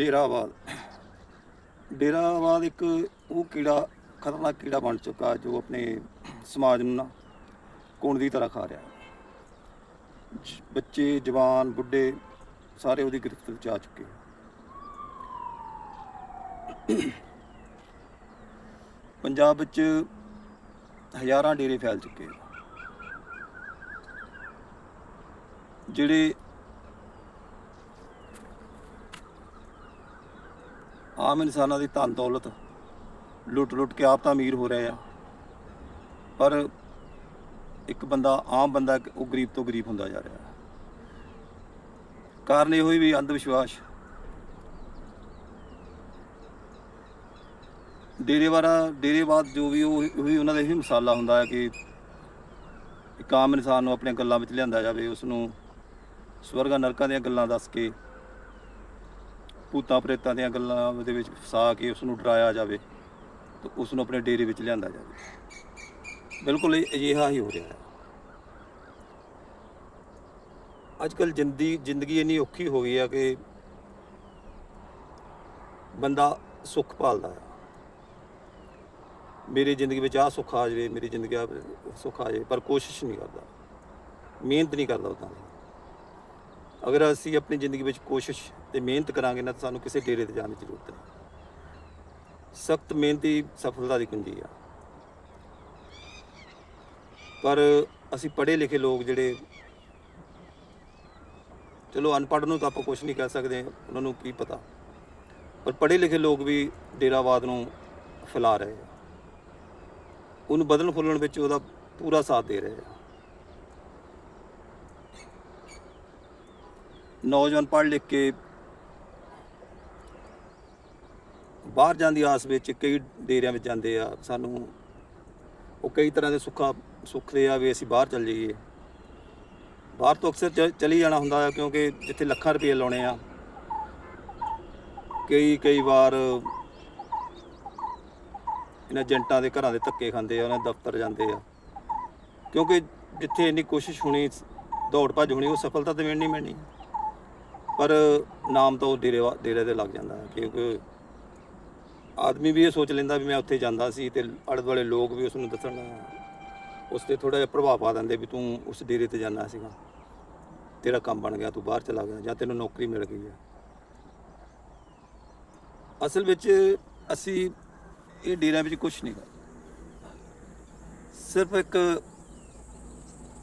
ਡੇਰਾਵਾਦ। ਡੇਰਾਵਾਦ ਇੱਕ ਉਹ ਕੀੜਾ, ਖਤਰਨਾਕ ਕੀੜਾ ਬਣ ਚੁੱਕਾ ਜੋ ਆਪਣੇ ਸਮਾਜ ਨੂੰ ਨਾ ਕੋਣ ਦੀ ਤਰ੍ਹਾਂ ਖਾ ਰਿਹਾ ਬੱਚੇ, ਜਵਾਨ, ਬੁੱਢੇ ਸਾਰੇ ਉਹਦੀ ਗ੍ਰਿਫਤ ਵਿੱਚ ਆ ਚੁੱਕੇ ਪੰਜਾਬ ਵਿੱਚ ਹਜ਼ਾਰਾਂ ਡੇਰੇ ਫੈਲ ਚੁੱਕੇ ਜਿਹੜੇ ਆਮ ਇਨਸਾਨਾਂ ਦੀ ਧਨ ਦੌਲਤ ਲੁੱਟ ਲੁੱਟ ਕੇ ਆਪ ਤਾਂ ਅਮੀਰ ਹੋ ਰਹੇ ਆ। ਪਰ ਇੱਕ ਬੰਦਾ, ਆਮ ਬੰਦਾ ਉਹ ਗਰੀਬ ਤੋਂ ਗਰੀਬ ਹੁੰਦਾ ਜਾ ਰਿਹਾ ਕਾਰਨ ਇਹ ਹੋਈ ਵੀ ਅੰਧ ਵਿਸ਼ਵਾਸ ਡੇਰੇਵਾਰਾ ਡੇਰੇਵਾਦ ਜੋ ਵੀ ਉਹ, ਉਹੀ ਉਹਨਾਂ ਦਾ ਇਹੀ ਮਸਾਲਾ ਹੁੰਦਾ ਹੈ ਕਿ ਇੱਕ ਆਮ ਇਨਸਾਨ ਨੂੰ ਆਪਣੀਆਂ ਗੱਲਾਂ ਵਿੱਚ ਲਿਆਂਦਾ ਜਾਵੇ ਉਸ ਨੂੰ ਸਵਰਗਾਂ, ਨਰਕਾਂ ਦੀਆਂ ਗੱਲਾਂ ਦੱਸ ਕੇ ਭੂਤਾਂ ਪ੍ਰੇਤਾਂ ਦੀਆਂ ਗੱਲਾਂ ਦੇ ਵਿੱਚ ਫਸਾ ਕੇ ਉਸ ਨੂੰ ਡਰਾਇਆ ਜਾਵੇ ਤੇ ਉਸ ਨੂੰ ਆਪਣੇ ਡੇਰੇ ਵਿੱਚ ਲਿਆਂਦਾ ਜਾਵੇ। ਬਿਲਕੁਲ ਅਜਿਹਾ ਹੀ ਹੋ ਰਿਹਾ ਹੈ। ਅੱਜ ਕੱਲ ਜਿੰਦਗੀ ਜ਼ਿੰਦਗੀ ਇੰਨੀ ਔਖੀ ਹੋ ਗਈ ਆ ਕਿ ਬੰਦਾ ਸੁੱਖ ਭਾਲਦਾ ਹੈ ਮੇਰੀ ਜ਼ਿੰਦਗੀ ਵਿੱਚ ਆ ਸੁੱਖ ਆ ਜਾਵੇ, ਮੇਰੀ ਜ਼ਿੰਦਗੀ ਆ ਸੁੱਖ ਆ ਜਾਵੇ, ਪਰ ਕੋਸ਼ਿਸ਼ ਨਹੀਂ ਕਰਦਾ। ਮਿਹਨਤ ਨਹੀਂ ਕਰਦਾ ਉਦਾਂ ਦੀ। ਅਗਰ ਅਸੀਂ ਆਪਣੀ ਜ਼ਿੰਦਗੀ ਵਿੱਚ ਕੋਸ਼ਿਸ਼ ਤੇ ਮਿਹਨਤ ਕਰਾਂਗੇ ਨਾ ਤਾਂ ਸਾਨੂੰ ਕਿਸੇ ਡੇਰੇ ਤੇ ਜਾਣ ਦੀ ਜ਼ਰੂਰਤ ਨਹੀਂ। ਸਖਤ ਮਿਹਨਤ ਹੀ ਸਫਲਤਾ ਦੀ ਕੁੰਜੀ ਆ। ਪਰ ਅਸੀਂ ਪੜ੍ਹੇ ਲਿਖੇ ਲੋਕ ਜਿਹੜੇ ਚਲੋ ਅਨਪੜ੍ਹ ਨੂੰ ਤਾਂ ਆਪਾਂ ਕੁਝ ਨਹੀਂ ਕਹਿ ਸਕਦੇ, ਉਹਨਾਂ ਨੂੰ ਕੀ ਪਤਾ। ਪਰ ਪੜ੍ਹੇ ਲਿਖੇ ਲੋਕ ਵੀ ਡੇਰਾਵਾਦ ਨੂੰ ਫੈਲਾ ਰਹੇ ਆ। ਉਹਨੂੰ ਬਦਲਣ ਫੁੱਲਣ ਵਿੱਚ ਉਹਦਾ ਪੂਰਾ ਸਾਥ ਦੇ ਰਹੇ ਆ। ਨੌਜਵਾਨ ਪੜ੍ਹ ਲਿਖ ਕੇ ਬਾਹਰ ਜਾਣ ਦੀ ਆਸ ਵਿੱਚ ਕਈ ਡੇਰਿਆਂ ਵਿੱਚ ਜਾਂਦੇ ਆ, ਸਾਨੂੰ ਉਹ ਕਈ ਤਰ੍ਹਾਂ ਦੇ ਸੁੱਖਾ ਸੁੱਖਦੇ ਆ ਵੀ ਅਸੀਂ ਬਾਹਰ ਚੱਲ ਜਾਈਏ। ਬਾਹਰ ਤੋਂ ਅਕਸਰ ਚ- ਚਲੀ ਜਾਣਾ ਹੁੰਦਾ ਹੈ ਕਿਉਂਕਿ ਜਿੱਥੇ ਲੱਖਾਂ ਰੁਪਏ ਲਾਉਣੇ ਆ। ਕਈ ਕਈ ਵਾਰ ਇਹਨਾਂ ਏਜੰਟਾਂ ਦੇ ਘਰਾਂ ਦੇ ਧੱਕੇ ਖਾਂਦੇ ਆ, ਉਹਨਾਂ ਦੇ ਦਫ਼ਤਰ ਜਾਂਦੇ ਆ। ਕਿਉਂਕਿ ਜਿੱਥੇ ਇੰਨੀ ਕੋਸ਼ਿਸ਼ ਹੋਣੀ, ਦੌੜ ਭੱਜ ਹੋਣੀ, ਉਹ ਸਫਲਤਾ ਤੇ ਮਿਲਣੀ ਮਿਲਣੀ। ਪਰ ਨਾਮ ਤਾਂ ਉਹ ਡੇਰੇ ਵਾ- ਡੇਰੇ ਤੇ ਲੱਗ ਜਾਂਦਾ ਹੈ, ਕਿਉਂਕਿ ਆਦਮੀ ਵੀ ਇਹ ਸੋਚ ਲੈਂਦਾ ਵੀ ਮੈਂ ਉੱਥੇ ਜਾਂਦਾ ਸੀ ਤੇ ਆਲੇ ਦੁਆਲੇ ਲੋਕ ਵੀ ਉਸ ਨੂੰ ਦੱਸਣ ਉਸ ਤੇ ਥੋੜਾ ਜਿਹਾ ਪ੍ਰਭਾਵ ਪਾ ਦਿੰਦੇ ਵੀ ਤੂੰ ਉਸ ਡੇਰੇ ਤੇ ਜਾਣਾ ਸੀਗਾ। ਤੇਰਾ ਕੰਮ ਬਣ ਗਿਆ, ਤੂੰ ਬਾਹਰ ਚਲਾ ਗਿਆ ਜਾਂ ਤੈਨੂੰ ਨੌਕਰੀ ਮਿਲ ਗਈ ਹੈ। ਅਸਲ ਵਿੱਚ ਅਸੀਂ ਇਹ ਡੇਰਿਆਂ ਵਿੱਚ ਕੁਝ ਨਹੀਂ ਕਰਦੇ। ਸਿਰਫ ਇੱਕ